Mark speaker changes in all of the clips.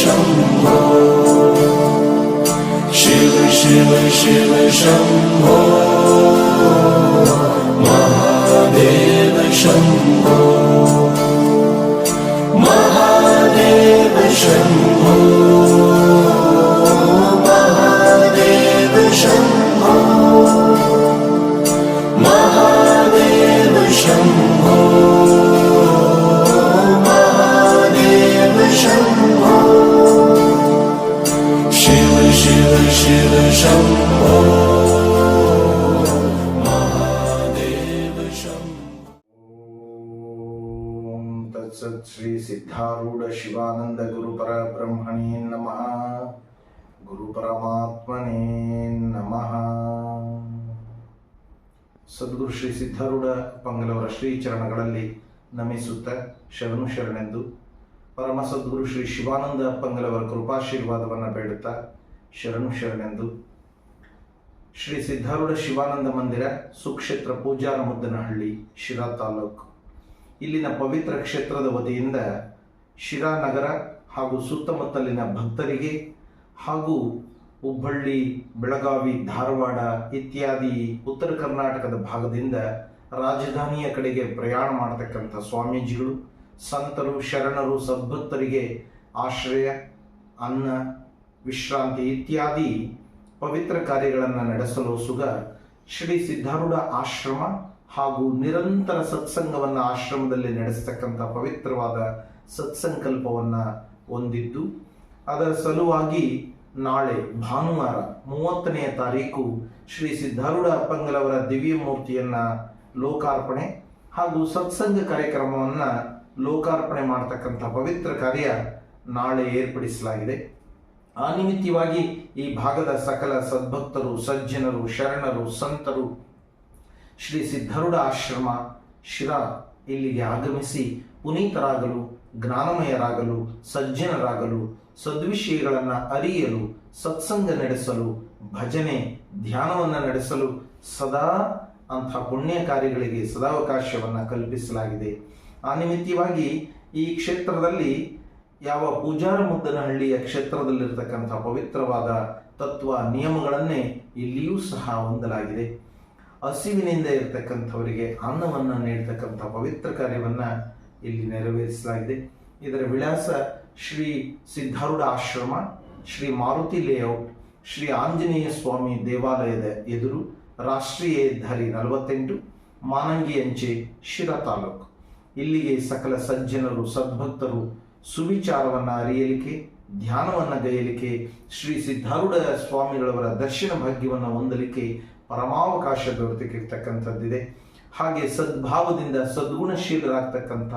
Speaker 1: 生活试问试问试问
Speaker 2: 生活。ಶ್ರೀ ಸಿದ್ಧಾರೂಢ ಶಿವಾನಂದ ಗುರುಪರ ಬ್ರಹ್ಮಣೇ ನಮಃ ಗುರು ಪರಮಾತ್ಮನೇ ನಮಃ ಸದ್ಗುರು ಶ್ರೀ ಸಿದ್ಧಾರೂಢ ಪಂಗಲವರ ಶ್ರೀಚರಣಗಳಲ್ಲಿ ನಮಿಸುತ್ತ ಶರಣು ಶರಣೆಂದು ಪರಮ ಸದ್ಗುರು ಶ್ರೀ ಶಿವಾನಂದ ಪಂಗಲವರ ಕೃಪಾಶೀರ್ವಾದವನ್ನು ಬೇಡುತ್ತಾ ಶರಣು ಶರಣೆಂದು ಶ್ರೀ ಸಿದ್ಧಾರೂಢ ಶಿವಾನಂದ ಮಂದಿರ ಸುಕ್ಷೇತ್ರ ಪೂಜಾರ ಮುದ್ದನಹಳ್ಳಿ ಶಿರಾ ತಾಲೂಕು. ಇಲ್ಲಿನ ಪವಿತ್ರ ಕ್ಷೇತ್ರದ ವತಿಯಿಂದ ಶಿರಾ ನಗರ ಹಾಗೂ ಸುತ್ತಮುತ್ತಲಿನ ಭಕ್ತರಿಗೆ ಹಾಗೂ ಹುಬ್ಬಳ್ಳಿ, ಬೆಳಗಾವಿ, ಧಾರವಾಡ ಇತ್ಯಾದಿ ಉತ್ತರ ಕರ್ನಾಟಕದ ಭಾಗದಿಂದ ರಾಜಧಾನಿಯ ಕಡೆಗೆ ಪ್ರಯಾಣ ಮಾಡತಕ್ಕಂಥ ಸ್ವಾಮೀಜಿಗಳು, ಸಂತರು, ಶರಣರು, ಸದ್ಭಕ್ತರಿಗೆ ಆಶ್ರಯ, ಅನ್ನ, ವಿಶ್ರಾಂತಿ ಇತ್ಯಾದಿ ಪವಿತ್ರ ಕಾರ್ಯಗಳನ್ನು ನಡೆಸಲು ಸುಗ ಶ್ರೀ ಸಿದ್ಧಾರೂಢ ಆಶ್ರಮ ಹಾಗೂ ನಿರಂತರ ಸತ್ಸಂಗವನ್ನು ಆಶ್ರಮದಲ್ಲಿ ನಡೆಸತಕ್ಕಂಥ ಪವಿತ್ರವಾದ ಸತ್ಸಂಕಲ್ಪವನ್ನು ಹೊಂದಿದ್ದು, ಅದರ ಸಲುವಾಗಿ ನಾಳೆ ಭಾನುವಾರ ಮೂವತ್ತನೆಯ ತಾರೀಕು ಶ್ರೀ ಸಿದ್ಧಾರೂಢ ಅಪ್ಪಂಗಲವರ ದಿವ್ಯ ಮೂರ್ತಿಯನ್ನ ಲೋಕಾರ್ಪಣೆ ಹಾಗೂ ಸತ್ಸಂಗ ಕಾರ್ಯಕ್ರಮವನ್ನ ಲೋಕಾರ್ಪಣೆ ಮಾಡತಕ್ಕಂಥ ಪವಿತ್ರ ಕಾರ್ಯ ನಾಳೆ ಏರ್ಪಡಿಸಲಾಗಿದೆ. ಆ ನಿಮಿತ್ತವಾಗಿ ಈ ಭಾಗದ ಸಕಲ ಸದ್ಭಕ್ತರು, ಸಜ್ಜನರು, ಶರಣರು, ಸಂತರು, ಶ್ರೀ ಸಿದ್ಧರುಡ ಆಶ್ರಮ, ಶಿರಾ ಇಲ್ಲಿಗೆ ಆಗಮಿಸಿ ಪುನೀತರಾಗಲು, ಜ್ಞಾನಮಯರಾಗಲು, ಸಜ್ಜನರಾಗಲು, ಸದ್ವಿಷಯಗಳನ್ನು ಅರಿಯಲು, ಸತ್ಸಂಗ ನಡೆಸಲು, ಭಜನೆ, ಧ್ಯಾನವನ್ನು ನಡೆಸಲು ಸದಾ ಅಂಥ ಪುಣ್ಯ ಕಾರ್ಯಗಳಿಗೆ ಸದಾವಕಾಶವನ್ನು ಕಲ್ಪಿಸಲಾಗಿದೆ. ಆ ನಿಮಿತ್ತವಾಗಿ ಈ ಕ್ಷೇತ್ರದಲ್ಲಿ ಯಾವ ಪೂಜಾರ ಮುದ್ದನಹಳ್ಳಿಯ ಕ್ಷೇತ್ರದಲ್ಲಿರ್ತಕ್ಕಂಥ ಪವಿತ್ರವಾದ ತತ್ವ ನಿಯಮಗಳನ್ನೇ ಇಲ್ಲಿಯೂ ಸಹ ಹೊಂದಲಾಗಿದೆ. ಹಸಿವಿನಿಂದ ಇರತಕ್ಕಂಥವರಿಗೆ ಅನ್ನವನ್ನು ನೀಡತಕ್ಕಂಥ ಪವಿತ್ರ ಕಾರ್ಯವನ್ನು ಇಲ್ಲಿ ನೆರವೇರಿಸಲಾಗಿದೆ. ಇದರ ವಿಳಾಸ ಶ್ರೀ ಸಿದ್ಧಾರೂಢ ಆಶ್ರಮ, ಶ್ರೀ ಮಾರುತಿ ಲೇಔಟ್, ಶ್ರೀ ಆಂಜನೇಯ ಸ್ವಾಮಿ ದೇವಾಲಯದ ಎದುರು ರಾಷ್ಟ್ರೀಯ ಹೆದ್ದಾರಿ ನಲವತ್ತೆಂಟು, ಮಾನಂಗಿ ಅಂಚೆ ಶಿರಾ ತಾಲೂಕು. ಇಲ್ಲಿಗೆ ಸಕಲ ಸಜ್ಜನರು, ಸದ್ಭಕ್ತರು ಸುವಿಚಾರವನ್ನು ಅರಿಯಲಿಕ್ಕೆ, ಧ್ಯಾನವನ್ನು ಗೈಯಲಿಕ್ಕೆ ಶ್ರೀ ಸಿದ್ಧಾರೂಢ ಸ್ವಾಮಿಗಳವರ ದರ್ಶನ ಭಾಗ್ಯವನ್ನು ಹೊಂದಲಿಕ್ಕೆ ಪರಮಾವಕಾಶ ದೊರೆತಿರ್ತಕ್ಕಂಥದ್ದಿದೆ ಹಾಗೆ ಸದ್ಭಾವದಿಂದ ಸದ್ಗುಣಶೀಲರಾಗ್ತಕ್ಕಂಥ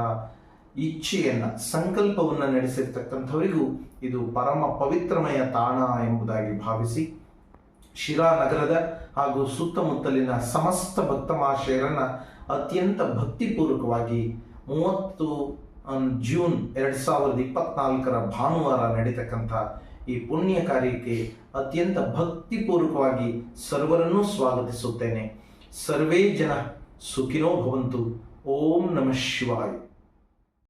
Speaker 2: ಇಚ್ಛೆಯನ್ನ, ಸಂಕಲ್ಪವನ್ನು ನಡೆಸಿರ್ತಕ್ಕಂಥವರಿಗೂ ಇದು ಪರಮ ಪವಿತ್ರಮಯ ತಾಣ ಎಂಬುದಾಗಿ ಭಾವಿಸಿ, ಶಿರಾ ನಗರದ ಹಾಗೂ ಸುತ್ತಮುತ್ತಲಿನ ಸಮಸ್ತ ಭಕ್ತ ಮಹಾಶಯರನ್ನ ಅತ್ಯಂತ ಭಕ್ತಿಪೂರ್ವಕವಾಗಿ ಮೂವತ್ತು ಜೂನ್ ಎರಡು ಸಾವಿರದ ಇಪ್ಪತ್ನಾಲ್ಕರ ಭಾನುವಾರ ನಡೀತಕ್ಕಂಥ ಈ ಪುಣ್ಯ ಕಾರ್ಯಕ್ಕೆ ಅತ್ಯಂತ ಭಕ್ತಿಪೂರ್ವಕವಾಗಿ ಸರ್ವರನ್ನೂ ಸ್ವಾಗತಿಸುತ್ತೇನೆ. ಸರ್ವೇ ಜನ ಸುಖಿನೋ ಭವಂತು. ಓಂ ನಮಃ ಶಿವಾಯ.